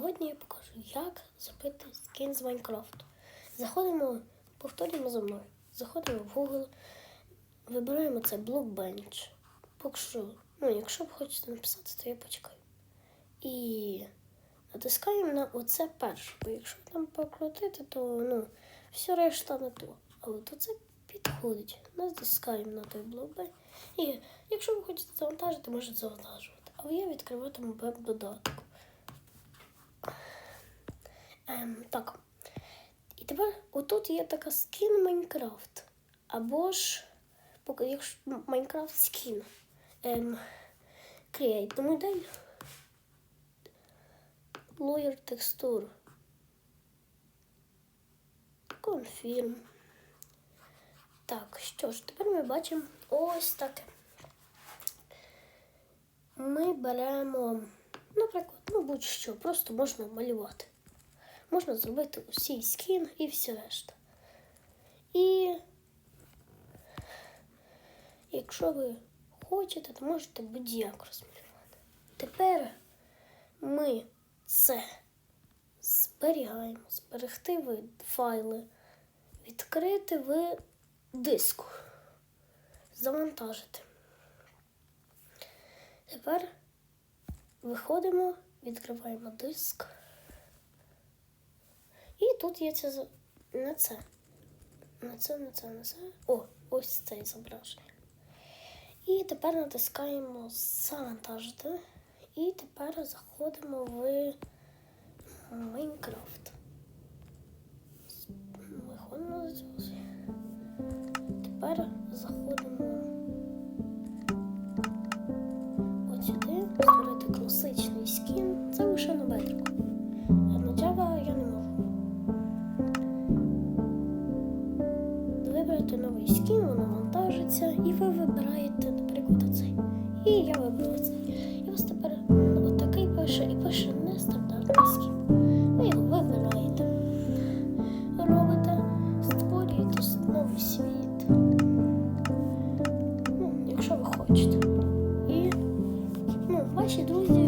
Сьогодні я покажу, як зробити скін з Майнкрафту. Заходимо, повторюємо за мною. Заходимо в Google, вибираємо це Blockbench. Поки що, ну, якщо ви хочете написати, то я почекаю. І натискаємо на оце перше. Бо якщо там покрутити, то ну, все решта не то. Але то це підходить. Натискаємо на той Blockbench. І якщо ви хочете завантажити, можете завантажувати. Але я відкриватиму веб-додаток. Ем, так. І тепер отут є така скін Майнкрафт. Або ж, якщо ну, Майнкрафт скін. Ем, Create new модель. Lawyer текстур. Confirm. Так, що ж, тепер ми бачимо ось таке. Ми беремо, наприклад, ну будь-що, просто можна малювати. Можна зробити усій скін і все решта. І якщо ви хочете, то можете будь-як розмалювати. Тепер ми це зберігаємо, зберегти в файли, відкрити в диску, завантажити. Тепер виходимо, відкриваємо диск. Тут є це не це. Не це, не це, не це. О, ось це зображення. І тепер натискаємо завантажити. І тепер заходимо в Майнкрафт. Виходимо з цього. Тепер заходимо от сюди, створити класичний скін. Вибрати новий скін, воно вантажиться, і ви вибираєте, наприклад, оцей. І я вибрала цей. І вас тепер отакий пише і пише нестандартний скін. Ви його вибираєте, робите, створюєте новий світ. Ну, якщо ви хочете. І ну, ваші друзі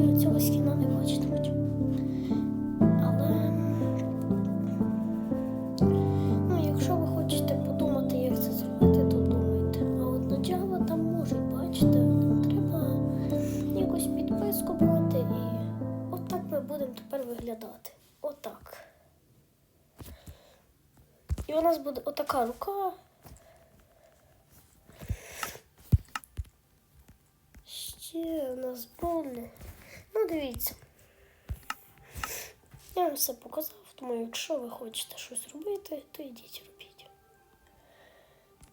І у нас буде отака рука. Ще у нас буде. Ну, дивіться. Я вам все показав, тому якщо ви хочете щось робити, то йдіть робіть.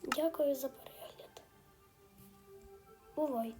Дякую за перегляд. Бувайте!